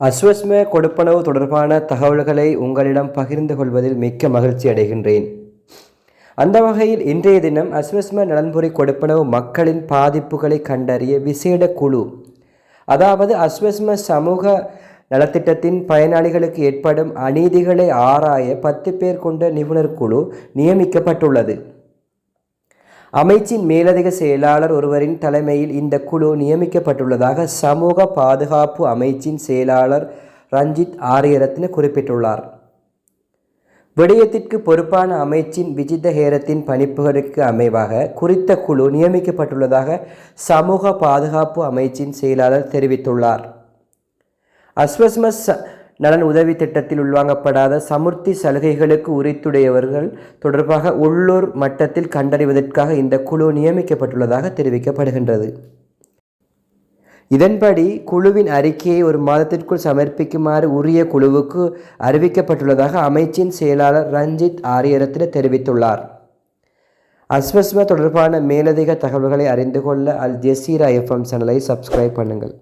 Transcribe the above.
அஸ்வஸ்ம கொடுப்பனவு தொடர்பான தகவல்களை உங்களிடம் பகிர்ந்து கொள்வதில் மிக்க மகிழ்ச்சி அடைகின்றேன். அந்த வகையில் இன்றைய தினம் அஸ்வஸ்ம நலன்புரி கொடுப்பனவு மக்களின் பாதிப்புகளை கண்டறிய விசேட குழு அதாவது அஸ்வஸ்ம சமூக நலத்திட்டத்தின் பயனாளிகளுக்கு ஏற்படும் அநீதிகளை ஆராய பத்து பேர் கொண்ட நிபுணர் குழு நியமிக்கப்பட்டுள்ளது. அமைச்சின் மேலதிக செயலாளர் ஒருவரின் தலைமையில் இந்த குழு நியமிக்கப்பட்டுள்ளதாக சமூக பாதுகாப்பு அமைச்சின் செயலாளர் ரஞ்சித் ஆரியரத்ன குறிப்பிட்டுள்ளார். விடயத்திற்கு பொறுப்பான அமைச்சின் விஜித ஹேரத்தின் பணிப்புகளுக்கு அமைவாக குறித்த குழு நியமிக்கப்பட்டுள்ளதாக சமூக பாதுகாப்பு அமைச்சின் செயலாளர் தெரிவித்துள்ளார். அஸ்வஸ்மஸ் நலன் உதவி திட்டத்தில் உள்வாங்கப்படாத சமுர்த்தி சலுகைகளுக்கு உரித்துடையவர்கள் தொடர்பாக உள்ளூர் மட்டத்தில் கண்டறிவதற்காக இந்த குழு நியமிக்கப்பட்டுள்ளதாக தெரிவிக்கப்படுகின்றது. இதன்படி குழுவின் அறிக்கையை ஒரு மாதத்திற்குள் சமர்ப்பிக்குமாறு உரிய குழுவுக்கு அறிவிக்கப்பட்டுள்ளதாக அமைச்சின் செயலாளர் ரஞ்சித் ஆரியரத்ன தெரிவித்துள்ளார். அஸ்வஸ்மா தொடர்பான மேலதிக தகவல்களை அறிந்து கொள்ள அல் ஜெசீரா எஃப்எம் சேனலை சப்ஸ்கிரைப் பண்ணுங்கள்.